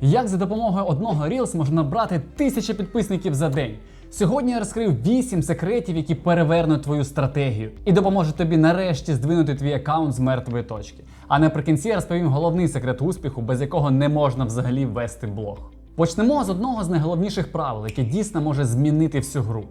Як за допомогою одного Reels можна набрати тисячі підписників за день? Сьогодні я розкрив 8 секретів, які перевернуть твою стратегію і допоможуть тобі нарешті здвинути твій аккаунт з мертвої точки. А наприкінці я розповім головний секрет успіху, без якого не можна взагалі вести блог. Почнемо з одного з найголовніших правил, яке дійсно може змінити всю гру.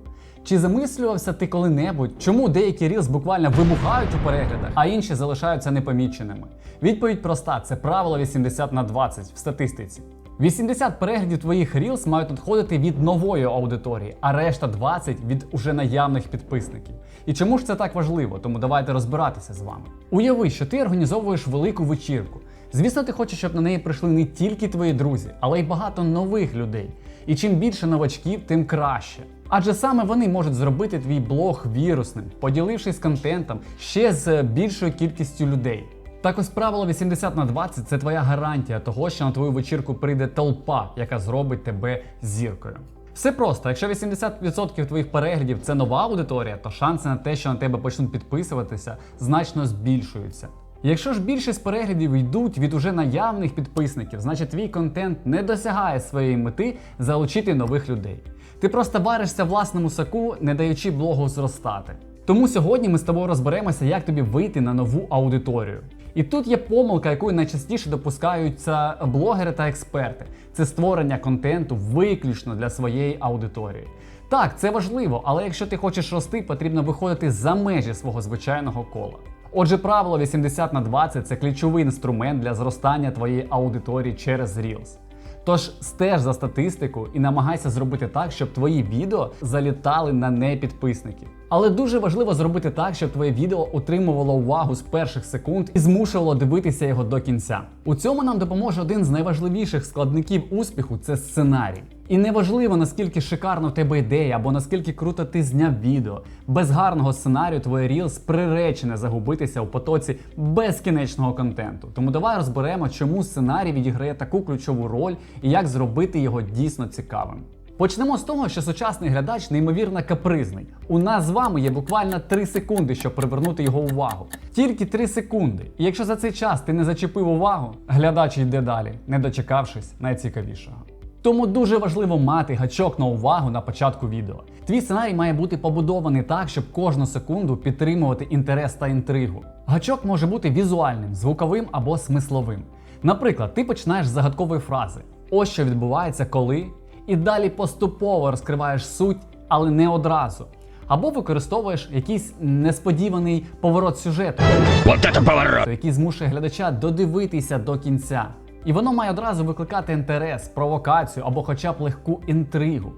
Чи замислювався ти коли-небудь, чому деякі Reels буквально вибухають у переглядах, а інші залишаються непоміченими? Відповідь проста: це правило 80 на 20 в статистиці. 80 переглядів твоїх Reels мають надходити від нової аудиторії, а решта 20 від уже наявних підписників. І чому ж це так важливо? Тому давайте розбиратися з вами. Уяви, що ти організовуєш велику вечірку. Звісно, ти хочеш, щоб на неї прийшли не тільки твої друзі, але й багато нових людей. І чим більше новачків, тим краще. Адже саме вони можуть зробити твій блог вірусним, поділившись контентом ще з більшою кількістю людей. Так ось правило 80 на 20 це твоя гарантія того, що на твою вечірку прийде толпа, яка зробить тебе зіркою. Все просто, якщо 80% твоїх переглядів це нова аудиторія, то шанси на те, що на тебе почнуть підписуватися, значно збільшуються. Якщо ж більшість переглядів йдуть від уже наявних підписників, значить твій контент не досягає своєї мети залучити нових людей. Ти просто варишся власному соку, не даючи блогу зростати. Тому сьогодні ми з тобою розберемося, як тобі вийти на нову аудиторію. І тут є помилка, якою найчастіше допускаються блогери та експерти. Це створення контенту виключно для своєї аудиторії. Так, це важливо, але якщо ти хочеш рости, потрібно виходити за межі свого звичайного кола. Отже, правило 80 на 20 це ключовий інструмент для зростання твоєї аудиторії через Reels. Тож стеж за статистику і намагайся зробити так, щоб твої відео залітали на непідписників. Але дуже важливо зробити так, щоб твоє відео отримувало увагу з перших секунд і змушувало дивитися його до кінця. У цьому нам допоможе один з найважливіших складників успіху це сценарій. І неважливо, наскільки шикарно в тебе ідея або наскільки круто ти зняв відео. Без гарного сценарію твоє Reels приречене загубитися у потоці безкінечного контенту. Тому давай розберемо, чому сценарій відіграє таку ключову роль і як зробити його дійсно цікавим. Почнемо з того, що сучасний глядач неймовірно капризний. У нас з вами є буквально 3 секунди, щоб привернути його увагу. Тільки 3 секунди. І якщо за цей час ти не зачепив увагу, глядач йде далі, не дочекавшись найцікавішого. Тому дуже важливо мати гачок на увагу на початку відео. Твій сценарій має бути побудований так, щоб кожну секунду підтримувати інтерес та інтригу. Гачок може бути візуальним, звуковим або смисловим. Наприклад, ти починаєш з загадкової фрази: ось що відбувається, коли, і далі поступово розкриваєш суть, але не одразу. Або використовуєш якийсь несподіваний поворот сюжету, Вот это поворот! який змушує глядача додивитися до кінця. І воно має одразу викликати інтерес, провокацію або хоча б легку інтригу.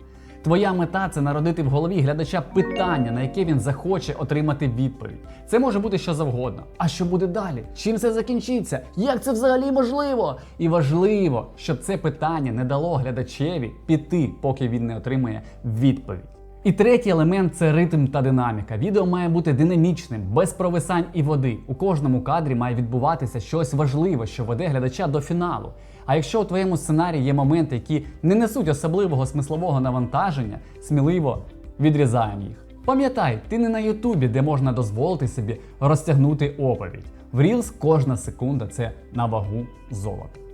Твоя мета це народити в голові глядача питання, на яке він захоче отримати відповідь. Це може бути що завгодно. А що буде далі? Чим це закінчиться? Як це взагалі можливо? І важливо, щоб це питання не дало глядачеві піти, поки він не отримає відповідь. І третій елемент це ритм та динаміка. Відео має бути динамічним, без провисань і води. У кожному кадрі має відбуватися щось важливе, що веде глядача до фіналу. А якщо у твоєму сценарії є моменти, які не несуть особливого смислового навантаження, сміливо відрізаємо їх. Пам'ятай, ти не на Ютубі, де можна дозволити собі розтягнути оповідь. В Reels кожна секунда це на вагу золота.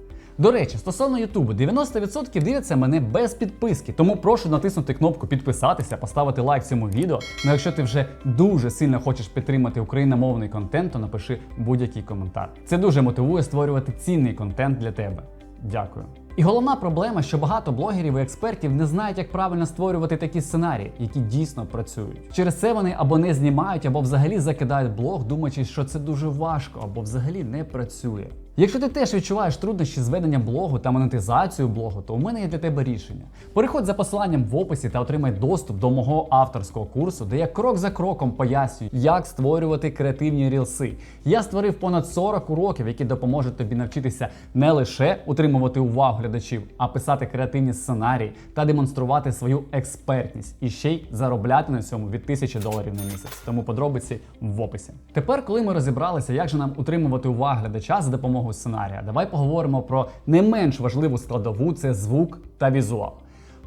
До речі, стосовно Ютубу, 90% дивляться мене без підписки, тому прошу натиснути кнопку підписатися, поставити лайк цьому відео. Ну якщо ти вже дуже сильно хочеш підтримати україномовний контент, то напиши будь-який коментар. Це дуже мотивує створювати цінний контент для тебе. Дякую. І головна проблема, що багато блогерів і експертів не знають, як правильно створювати такі сценарії, які дійсно працюють. Через це вони або не знімають, або взагалі закидають блог, думаючи, що це дуже важко, або взагалі не працює. Якщо ти теж відчуваєш труднощі з веденням блогу та монетизацією блогу, то у мене є для тебе рішення. Переходь за посиланням в описі та отримай доступ до мого авторського курсу, де я крок за кроком пояснюю, як створювати креативні рілси. Я створив понад 40 уроків, які допоможуть тобі навчитися не лише утримувати увагу глядачів, а писати креативні сценарії та демонструвати свою експертність і ще й заробляти на цьому від тисячі доларів на місяць. Тому подробиці в описі. Тепер, коли ми розібралися, як же нам утримувати увагу глядача за допомогою сценарія, давай поговоримо про не менш важливу складову це звук та візуал.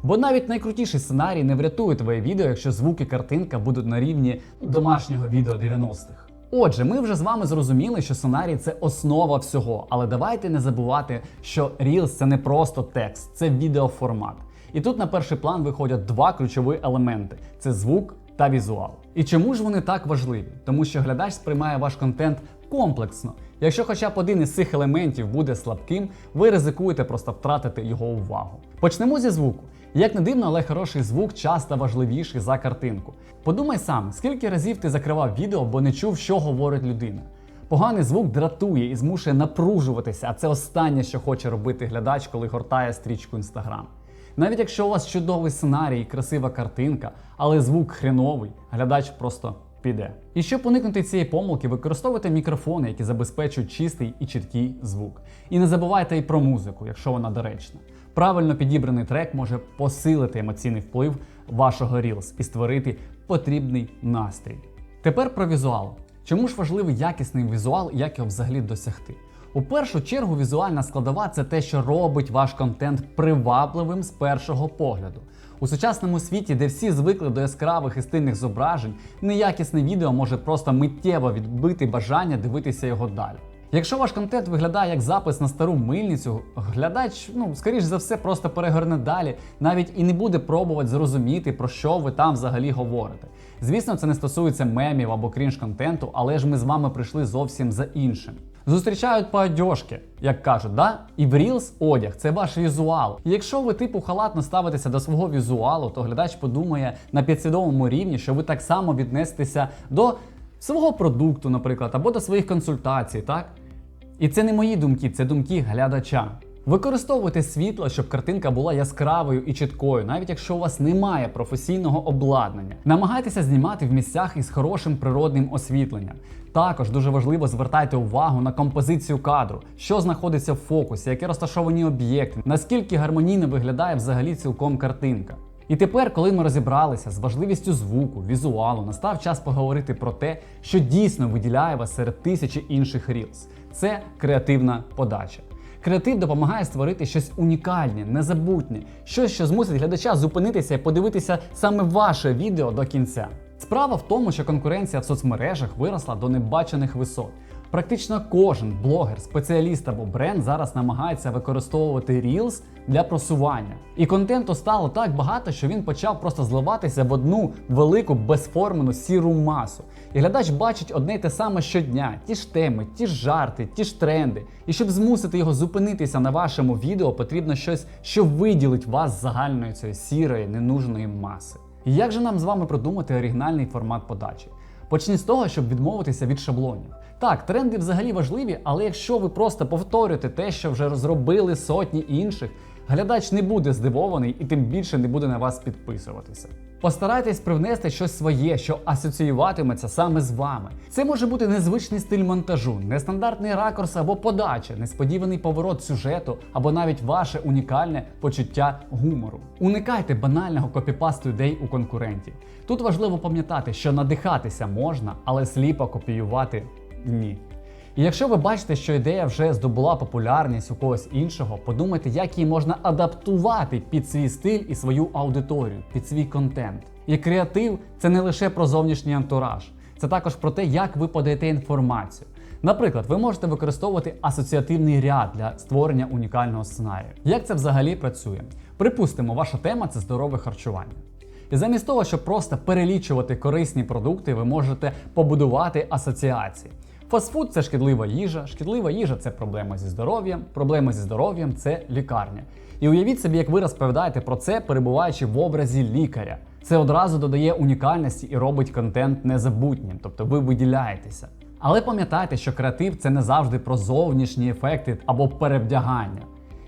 Бо навіть найкрутіший сценарій не врятує твоє відео, якщо звук і картинка будуть на рівні домашнього відео 90-х. Отже, ми вже з вами зрозуміли, що сценарій це основа всього. Але давайте не забувати, що Reels це не просто текст, це відеоформат. І тут на перший план виходять два ключові елементи: це звук та візуал. І чому ж вони так важливі? Тому що глядач сприймає ваш контент комплексно. Якщо хоча б один із цих елементів буде слабким, ви ризикуєте просто втратити його увагу. Почнемо зі звуку. Як не дивно, але хороший звук часто важливіший за картинку. Подумай сам, скільки разів ти закривав відео, бо не чув, що говорить людина. Поганий звук дратує і змушує напружуватися, а це останнє, що хоче робити глядач, коли гортає стрічку Instagram. Навіть якщо у вас чудовий сценарій і красива картинка, але звук хреновий, глядач просто піде. І щоб уникнути цієї помилки, використовуйте мікрофони, які забезпечують чистий і чіткий звук. І не забувайте і про музику, якщо вона доречна. Правильно підібраний трек може посилити емоційний вплив вашого Reels і створити потрібний настрій. Тепер про візуал. Чому ж важливий якісний візуал як його взагалі досягти? У першу чергу візуальна складова це те, що робить ваш контент привабливим з першого погляду. У сучасному світі, де всі звикли до яскравих і стильних зображень, неякісне відео може просто миттєво відбити бажання дивитися його далі. Якщо ваш контент виглядає як запис на стару мильницю, глядач, ну скоріш за все, просто перегорне далі, навіть і не буде пробувати зрозуміти, про що ви там взагалі говорите. Звісно, це не стосується мемів або крінж контенту, але ж ми з вами прийшли зовсім за іншим. Зустрічають по одежки, як кажуть, да? І в Reels одяг це ваш візуал. І якщо ви типу халатно ставитеся до свого візуалу, то глядач подумає на підсвідомому рівні, що ви так само віднесетеся до свого продукту, наприклад, або до своїх консультацій, так? І це не мої думки, це думки глядача. Використовуйте світло, щоб картинка була яскравою і чіткою, навіть якщо у вас немає професійного обладнання. Намагайтеся знімати в місцях із хорошим природним освітленням. Також дуже важливо звертайте увагу на композицію кадру, що знаходиться в фокусі, які розташовані об'єкти, наскільки гармонійно виглядає взагалі цілком картинка. І тепер, коли ми розібралися з важливістю звуку, візуалу, настав час поговорити про те, що дійсно виділяє вас серед тисячі інших Reels. Це креативна подача. Креатив допомагає створити щось унікальне, незабутнє, щось, що змусить глядача зупинитися і подивитися саме ваше відео до кінця. Справа в тому, що конкуренція в соцмережах виросла до небачених висот. Практично кожен блогер, спеціаліст або бренд зараз намагається використовувати Reels для просування. І контенту стало так багато, що він почав просто зливатися в одну велику безформену сіру масу. І глядач бачить одне й те саме щодня: ті ж теми, ті ж жарти, ті ж тренди. І щоб змусити його зупинитися на вашому відео, потрібно щось, що виділить вас з загальної цієї сірої, ненужної маси. Як же нам з вами продумати оригінальний формат подачі? Почніть з того, щоб відмовитися від шаблонів. Так, тренди взагалі важливі, але якщо ви просто повторюєте те, що вже зробили сотні інших, глядач не буде здивований і тим більше не буде на вас підписуватися. Постарайтесь привнести щось своє, що асоціюватиметься саме з вами. Це може бути незвичний стиль монтажу, нестандартний ракурс або подача, несподіваний поворот сюжету або навіть ваше унікальне почуття гумору. Уникайте банального копіпасту ідей у конкурентів. Тут важливо пам'ятати, що надихатися можна, але сліпо копіювати ні. І якщо ви бачите, що ідея вже здобула популярність у когось іншого, подумайте, як її можна адаптувати під свій стиль і свою аудиторію, під свій контент. І креатив це не лише про зовнішній антураж, це також про те, як ви подаєте інформацію. Наприклад, ви можете використовувати асоціативний ряд для створення унікального сценарію. Як це взагалі працює? Припустимо, ваша тема це здорове харчування. І замість того, щоб просто перелічувати корисні продукти, ви можете побудувати асоціації. Фастфуд це шкідлива їжа, шкідлива їжа це проблема зі здоров'ям, проблема зі здоров'ям це лікарня. І уявіть собі, як ви розповідаєте про це, перебуваючи в образі лікаря. Це одразу додає унікальності і робить контент незабутнім, тобто ви виділяєтеся. Але пам'ятайте, що креатив це не завжди про зовнішні ефекти або перевдягання.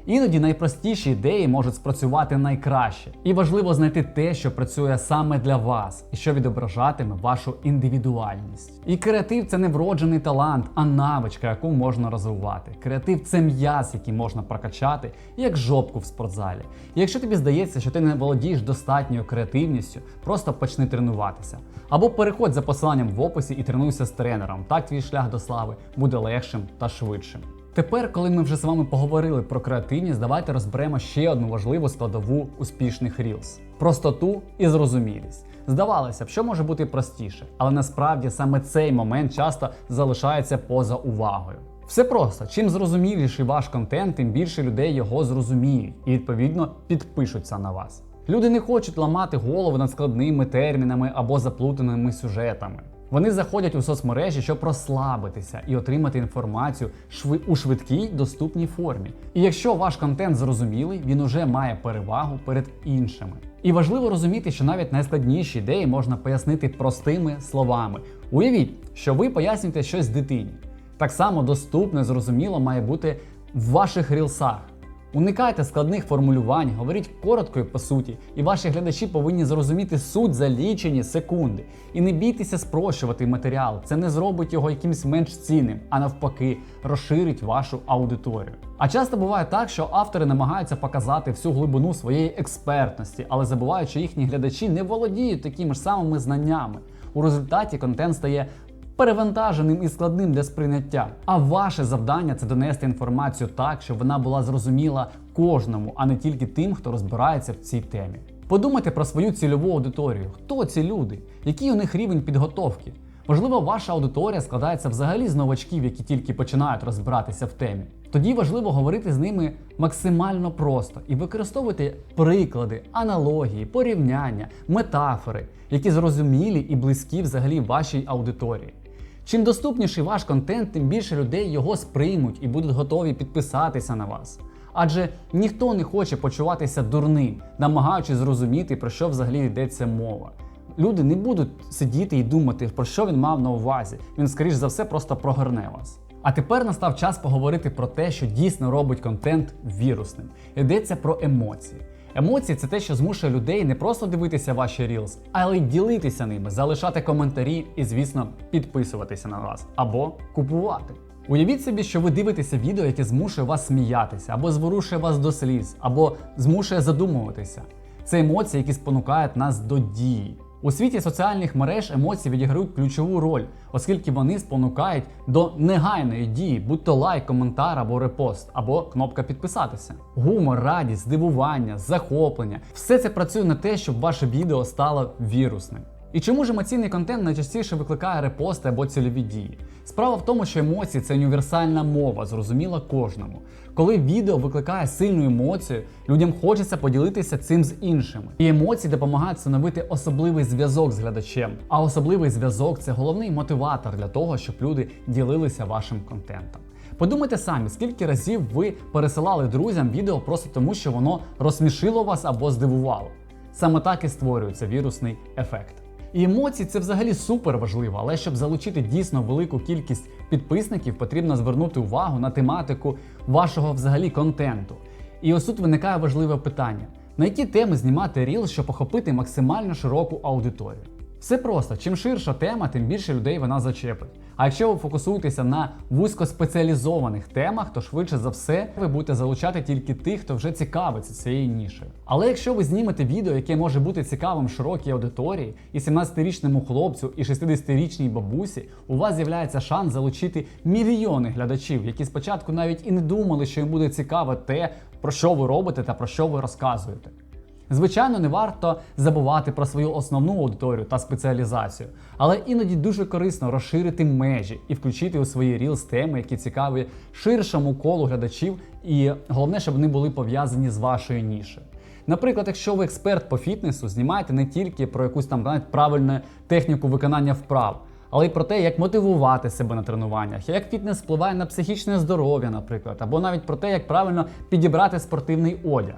Іноді найпростіші ідеї можуть спрацювати найкраще, і важливо знайти те, що працює саме для вас, і що відображатиме вашу індивідуальність. І креатив це не вроджений талант, а навичка, яку можна розвивати. Креатив це м'яз, який можна прокачати, як жопку в спортзалі. І якщо тобі здається, що ти не володієш достатньою креативністю, просто почни тренуватися. Або переходь за посиланням в описі і тренуйся з тренером. Так твій шлях до слави буде легшим та швидшим. Тепер, коли ми вже з вами поговорили про креативність, давайте розберемо ще одну важливу складову успішних Reels – простоту і зрозумілість. Здавалося б, що може бути простіше, але насправді саме цей момент часто залишається поза увагою. Все просто, чим зрозуміліший ваш контент, тим більше людей його зрозуміють і відповідно підпишуться на вас. Люди не хочуть ламати голову над складними термінами або заплутаними сюжетами. Вони заходять у соцмережі, щоб розслабитися і отримати інформацію шви- у швидкій доступній формі. І якщо ваш контент зрозумілий, він уже має перевагу перед іншими. І важливо розуміти, що навіть найскладніші ідеї можна пояснити простими словами. Уявіть, що ви пояснюєте щось дитині. Так само доступно, зрозуміло має бути в ваших рілсах. Уникайте складних формулювань, говоріть коротко і по суті, і ваші глядачі повинні зрозуміти суть за лічені секунди. І не бійтеся спрощувати матеріал. Це не зробить його якимсь менш цінним, а навпаки, розширить вашу аудиторію. А часто буває так, що автори намагаються показати всю глибину своєї експертності, але забувають, що їхні глядачі не володіють такими ж самими знаннями. У результаті контент стає перевантаженим і складним для сприйняття. А ваше завдання це донести інформацію так, щоб вона була зрозуміла кожному, а не тільки тим, хто розбирається в цій темі. Подумайте про свою цільову аудиторію. Хто ці люди? Який у них рівень підготовки? Можливо, ваша аудиторія складається взагалі з новачків, які тільки починають розбиратися в темі. Тоді важливо говорити з ними максимально просто і використовувати приклади, аналогії, порівняння, метафори, які зрозумілі і близькі взагалі вашій аудиторії. Чим доступніший ваш контент, тим більше людей його сприймуть і будуть готові підписатися на вас. Адже ніхто не хоче почуватися дурним, намагаючись зрозуміти, про що взагалі йдеться мова. Люди не будуть сидіти і думати, про що він мав на увазі. Він, скоріш за все, просто прогорне вас. А тепер настав час поговорити про те, що дійсно робить контент вірусним. Йдеться про емоції. Емоції це те, що змушує людей не просто дивитися ваші рілз, але й ділитися ними, залишати коментарі і, звісно, підписуватися на вас або купувати. Уявіть собі, що ви дивитеся відео, яке змушує вас сміятися, або зворушує вас до сліз, або змушує задумуватися. Це емоції, які спонукають нас до дії. У світі соціальних мереж емоції відіграють ключову роль, оскільки вони спонукають до негайної дії, будь то лайк, коментар або репост, або кнопка підписатися. Гумор, радість, здивування, захоплення все це працює на те, щоб ваше відео стало вірусним. І чому ж емоційний контент найчастіше викликає репости або цільові дії? Справа в тому, що емоції це універсальна мова, зрозуміла кожному. Коли відео викликає сильну емоцію, людям хочеться поділитися цим з іншими. І емоції допомагають встановити особливий зв'язок з глядачем. А особливий зв'язок це головний мотиватор для того, щоб люди ділилися вашим контентом. Подумайте самі, скільки разів ви пересилали друзям відео просто тому, що воно розсмішило вас або здивувало. Саме так і створюється вірусний ефект. І емоції це взагалі супер важливо, але щоб залучити дійсно велику кількість підписників, потрібно звернути увагу на тематику вашого взагалі контенту. І ось тут виникає важливе питання: на які теми знімати ріл, щоб охопити максимально широку аудиторію? Все просто, чим ширша тема, тим більше людей вона зачепить. А якщо ви фокусуєтеся на вузькоспеціалізованих темах, то швидше за все ви будете залучати тільки тих, хто вже цікавиться цією нішею. Але якщо ви знімете відео, яке може бути цікавим широкій аудиторії, і 17-річному хлопцю, і 60-річній бабусі, у вас з'являється шанс залучити мільйони глядачів, які спочатку навіть і не думали, що їм буде цікаво те, про що ви робите та про що ви розказуєте. Звичайно, не варто забувати про свою основну аудиторію та спеціалізацію, але іноді дуже корисно розширити межі і включити у свої Reels теми, які цікаві ширшому колу глядачів, і головне, щоб вони були пов'язані з вашою нішею. Наприклад, якщо ви експерт по фітнесу, знімайте не тільки про якусь там навіть правильну техніку виконання вправ, але й про те, як мотивувати себе на тренуваннях, як фітнес впливає на психічне здоров'я, наприклад, або навіть про те, як правильно підібрати спортивний одяг.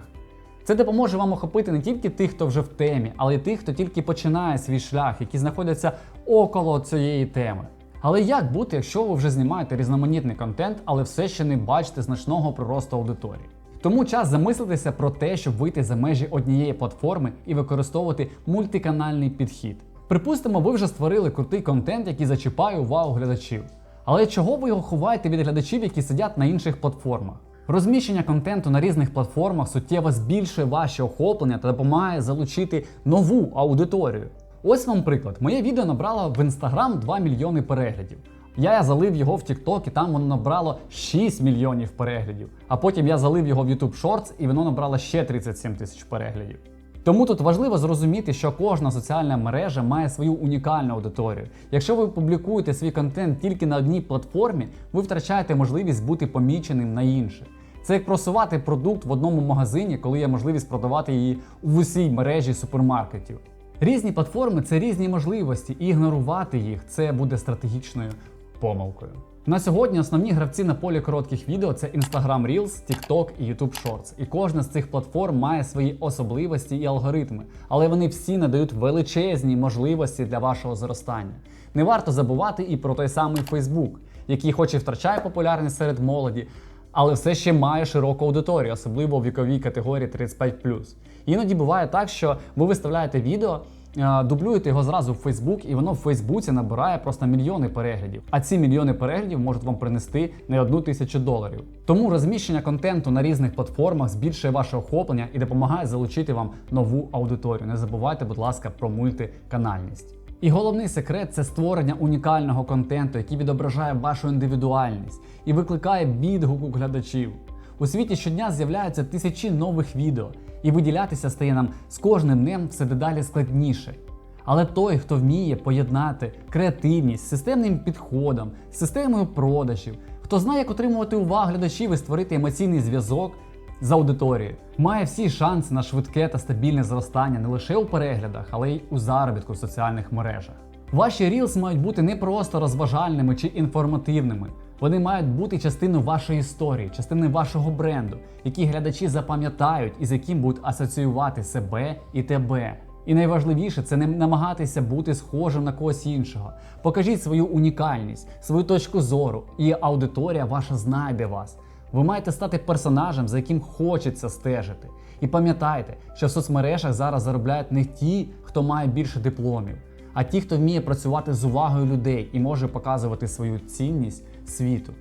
Це допоможе вам охопити не тільки тих, хто вже в темі, але й тих, хто тільки починає свій шлях, які знаходяться около цієї теми. Але як бути, якщо ви вже знімаєте різноманітний контент, але все ще не бачите значного приросту аудиторії? Тому час замислитися про те, щоб вийти за межі однієї платформи і використовувати мультиканальний підхід. Припустимо, ви вже створили крутий контент, який зачіпає увагу глядачів. Але чого ви його ховаєте від глядачів, які сидять на інших платформах? Розміщення контенту на різних платформах суттєво збільшує ваше охоплення та допомагає залучити нову аудиторію. Ось вам приклад: моє відео набрало в Instagram 2 мільйони переглядів. Я залив його в TikTok, і там воно набрало 6 мільйонів переглядів. А потім я залив його в YouTube Shorts, і воно набрало ще 37 тисяч переглядів. Тому тут важливо зрозуміти, що кожна соціальна мережа має свою унікальну аудиторію. Якщо ви публікуєте свій контент тільки на одній платформі, ви втрачаєте можливість бути поміченим на інших. Це як просувати продукт в одному магазині, коли є можливість продавати її в усій мережі супермаркетів. Різні платформи це різні можливості, і ігнорувати їх це буде стратегічною помилкою. На сьогодні основні гравці на полі коротких відео це Instagram Reels, TikTok і YouTube Shorts. І кожна з цих платформ має свої особливості і алгоритми, але вони всі надають величезні можливості для вашого зростання. Не варто забувати і про той самий Facebook, який хоч і втрачає популярність серед молоді, але все ще має широку аудиторію, особливо в віковій категорії 35+. Іноді буває так, що ви виставляєте відео. е, Дублюєте його зразу в Фейсбук, і воно в Фейсбуці набирає просто мільйони переглядів. А ці мільйони переглядів можуть вам принести не одну тисячу доларів. Тому розміщення контенту на різних платформах збільшує ваше охоплення і допомагає залучити вам нову аудиторію. Не забувайте, будь ласка, про мультиканальність. І головний секрет це створення унікального контенту, який відображає вашу індивідуальність і викликає відгук у глядачів. У світі щодня з'являються тисячі нових відео, і виділятися стає нам з кожним днем все дедалі складніше. Але той, хто вміє поєднати креативність з системним підходом, з системою продажів, хто знає, як отримувати увагу глядачів і створити емоційний зв'язок з аудиторією, має всі шанси на швидке та стабільне зростання не лише у переглядах, але й у заробітку в соціальних мережах. Ваші Reels мають бути не просто розважальними чи інформативними. Вони мають бути частиною вашої історії, частиною вашого бренду, які глядачі запам'ятають і з яким будуть асоціювати себе і тебе. І найважливіше це не намагатися бути схожим на когось іншого. Покажіть свою унікальність, свою точку зору, і аудиторія ваша знайде вас. Ви маєте стати персонажем, за яким хочеться стежити. І пам'ятайте, що в соцмережах зараз заробляють не ті, хто має більше дипломів, а ті, хто вміє працювати з увагою людей і може показувати свою цінність світу.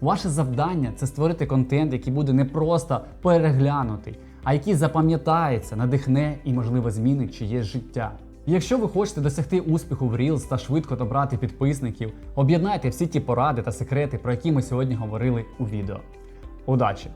Ваше завдання це створити контент, який буде не просто переглянутий, а який запам'ятається, надихне і, можливо, змінить чиєсь життя. Якщо ви хочете досягти успіху в Reels та швидко добрати підписників, об'єднайте всі ті поради та секрети, про які ми сьогодні говорили у відео. Удачі!